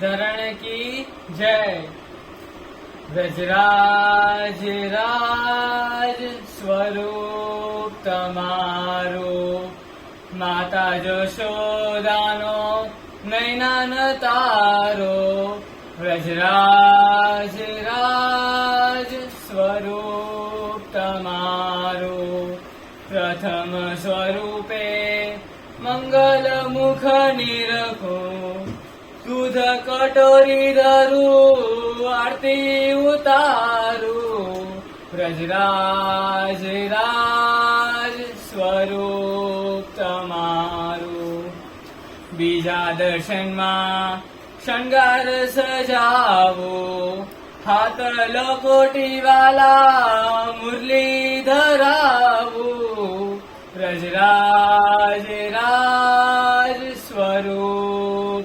ધરણ કી જય. વ્રજરાજ રાજ સ્વરૂપ તમારું. માતા જશોદાનો નૈનાન તારો. વ્રજરાજ રાજ સ્વરૂપ તમારું. પ્રથમ સ્વરૂપે મંગલ મુખ નિરખું. દૂધ કટોરી ધરું આરતી ઉતારું. વ્રજરાજ રાજ સ્વરૂપ તમારું. બીજા દર્શનમાં શણગાર સજાવો. હાથ લકોટી વાલા મુરલી ધરાવું. વ્રજરાજ રાજ સ્વરૂપ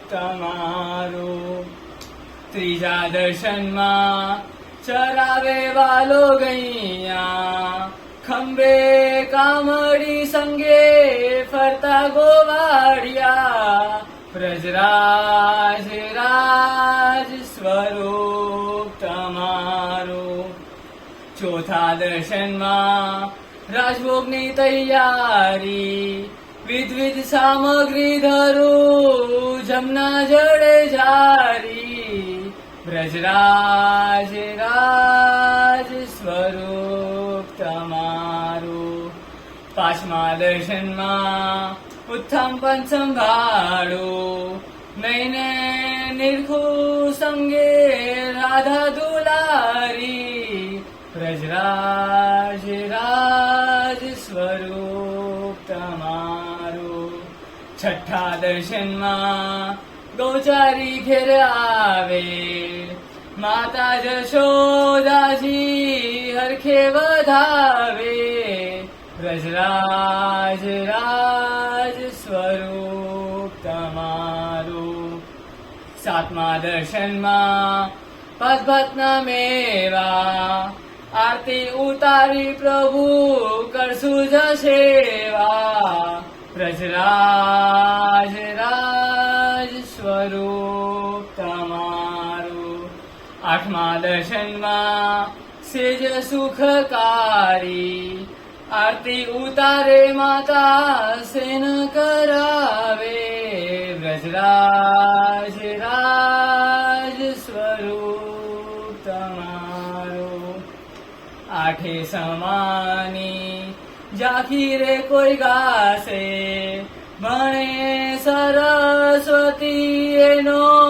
તમારું ત્રીજા દર્શનમાં ચરાવે વાલો ગૈયા ખંભે કામડી સંગે ફરતા ગોવાડિયા વ્રજરાજ રાજ સ્વરૂપ તમારું ચોથા દર્શનમાં રાજભોગની તૈયારી વિધવિધ સામગ્રી ધરું જમના જડે જારી વ્રજરાજ રાજ સ્વરૂપ તમારું પાંચમા દર્શનમાં ઉત્થમ પંચ સંભાળો નૈને નિર્ખુ સંગે રાધા દુલારી વ્રજરાજ રાજ છઠ્ઠા દર્શનમાં ગૌચારી ઘેર આવે. માતા જશોદાજી હરખે વધાવે. રજરાજ રાજ સ્વરૂપ તમારું. સાતમા દર્શનમાં પદભતના મેવા. આરતી ઉતારી પ્રભુ કરશું જ સેવા. વ્રજરાજ રાજ સ્વરૂપ તમારું. આઠમા દર્શનમાં સેજ સુખકારી. આરતી ઉતારે માતા સેન કરાવે. વ્રજરાજ, રાજ સ્વરૂપ તમારું. આઠે સમાની જાખીરે કોઈ ગાશે. ભણે સરસ્વતી એનો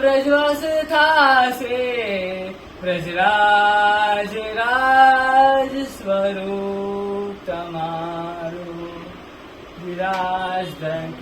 વ્રજવાસ થાશે. વ્રજરાજ રાજ સ્વરૂપ તમારું. વિરાજ ધન